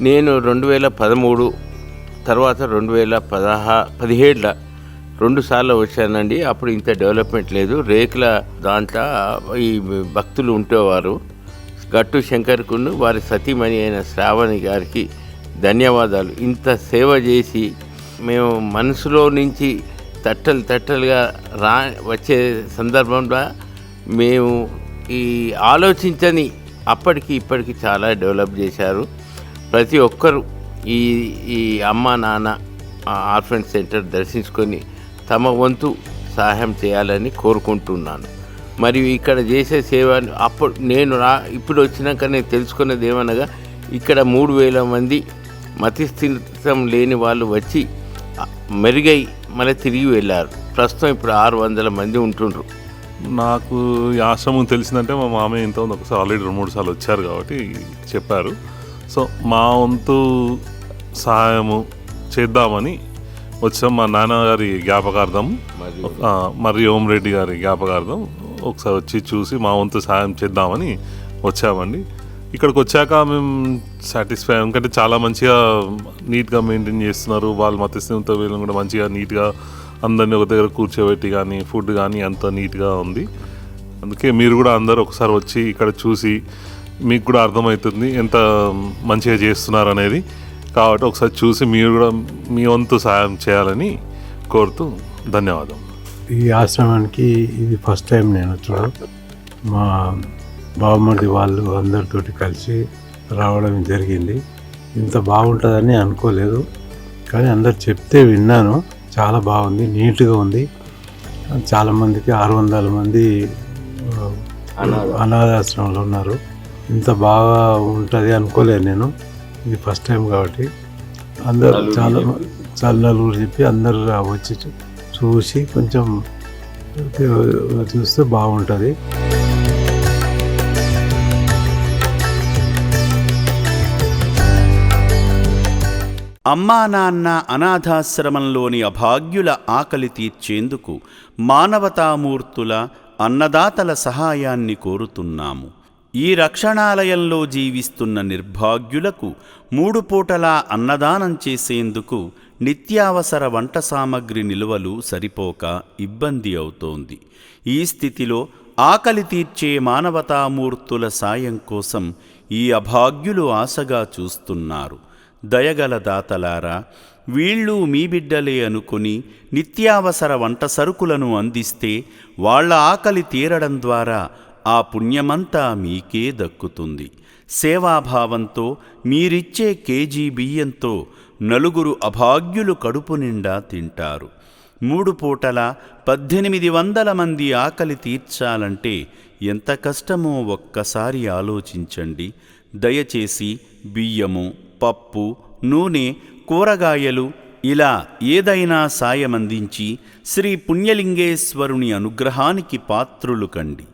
నేను రెండు వేల పదమూడు తర్వాత రెండు వేల పదహా పదిహేడుల రెండు సార్లు వచ్చానండి. అప్పుడు ఇంత డెవలప్మెంట్ లేదు. రేకుల దాంట్లో ఈ భక్తులు ఉండేవారు. గట్టు శంకర్కును వారి సతీమణి అయిన శ్రావణి గారికి ధన్యవాదాలు. ఇంత సేవ చేసి మేము మనసులో నుంచి తట్టలు తట్టలుగా రా వచ్చే సందర్భంలో మేము ఈ ఆలోచించని అప్పటికి ఇప్పటికి చాలా డెవలప్ చేశారు. ప్రతి ఒక్కరు ఈ ఈ అమ్మ నాన్న ఆర్ఫెన్ సెంటర్ దర్శించుకొని తమ వంతు సహాయం చేయాలని కోరుకుంటున్నాను. మరియు ఇక్కడ చేసే సేవ అప్పుడు నేను రా ఇప్పుడు వచ్చినాక నేను తెలుసుకున్నది ఏమనగా ఇక్కడ మూడు వేల మంది మతిస్థితం లేని వాళ్ళు వచ్చి మెరుగై మళ్ళీ తిరిగి వెళ్ళారు. ప్రస్తుతం ఇప్పుడు ఆరు వందల మంది ఉంటుండ్రు. నాకు ఈ ఆశ్రమం తెలిసిందంటే మా మామయ్య ఇంతకుముందు ఒకసారి ఆల్రెడీ రెండు మూడు సార్లు వచ్చారు కాబట్టి చెప్పారు. సో మా వంతు సహాయము చేద్దామని వచ్చాం మా నాన్నగారి జ్ఞాపకార్థం మరి ఓం రెడ్డి గారి జ్ఞాపకార్థం. ఒకసారి వచ్చి చూసి మా వంతు సహాయం చేద్దామని వచ్చామండి. ఇక్కడికి వచ్చాక మేము సాటిస్ఫై ఎందుకంటే చాలా మంచిగా నీట్గా మెయింటైన్ చేస్తున్నారు. వాళ్ళు మతస్థితితో వీళ్ళని కూడా మంచిగా నీట్గా అందరినీ ఒక దగ్గర కూర్చోబెట్టి కానీ ఫుడ్ కానీ అంత నీట్గా ఉంది. అందుకే మీరు కూడా అందరూ ఒకసారి వచ్చి ఇక్కడ చూసి మీకు కూడా అర్థమవుతుంది ఎంత మంచిగా చేస్తున్నారు అనేది కాబట్టి ఒకసారి చూసి మీరు కూడా మీ వంతు సహాయం చేయాలని కోరుతూ ధన్యవాదం. ఈ ఆశ్రమానికి ఇది ఫస్ట్ టైం నేను వచ్చడం మా బావమరిది వాళ్ళు అందరితోటి కలిసి రావడం జరిగింది. ఇంత బాగుంటుందని అనుకోలేదు. కానీ అందరు చెప్తే విన్నాను. చాలా బాగుంది నీట్గా ఉంది. చాలామందికి ఆరు వందల మంది అనాథాశ్రమంలో ఉన్నారు. ఇంత బాగా ఉంటుంది అనుకోలేదు నేను. ఇది ఫస్ట్ టైం కాబట్టి. అందరు చాలా చాలా నలుగురు చెప్పి అందరు రా- వచ్చి చూ- చూసి కొంచెం చూస్తే బాగుంటుంది. అమ్మా నాన్న అనాథాశ్రమంలోని అభాగ్యుల ఆకలి తీర్చేందుకు మానవతామూర్తుల అన్నదాతల సహాయాన్ని కోరుతున్నాము. ఈ రక్షణాలయంలో జీవిస్తున్న నిర్భాగ్యులకు మూడు పూటలా అన్నదానం చేసేందుకు నిత్యావసర వంట సామగ్రి నిల్వలు సరిపోక ఇబ్బంది అవుతోంది. ఈ స్థితిలో ఆకలి తీర్చే మానవతామూర్తుల సాయం కోసం ఈ అభాగ్యులు ఆశగా చూస్తున్నారు. దయగల దాతలారా వీళ్ళు మీ బిడ్డలే అనుకుని నిత్యావసర వంట సరుకులను అందిస్తే వాళ్ళ ఆకలి తీరడం ద్వారా ఆ పుణ్యమంతా మీకే దక్కుతుంది. సేవాభావంతో మీరిచ్చే కేజీ బియ్యంతో నలుగురు అభాగ్యులు కడుపు నిండా తింటారు. మూడు పూటల పద్దెనిమిది వందల మంది ఆకలి తీర్చాలంటే ఎంత కష్టమో ఒక్కసారి ఆలోచించండి. దయచేసి బియ్యము పప్పు నూనె కూరగాయలు ఇలా ఏదైనా సాయమందించి శ్రీ పుణ్యలింగేశ్వరుని అనుగ్రహానికి పాత్రులు కండి.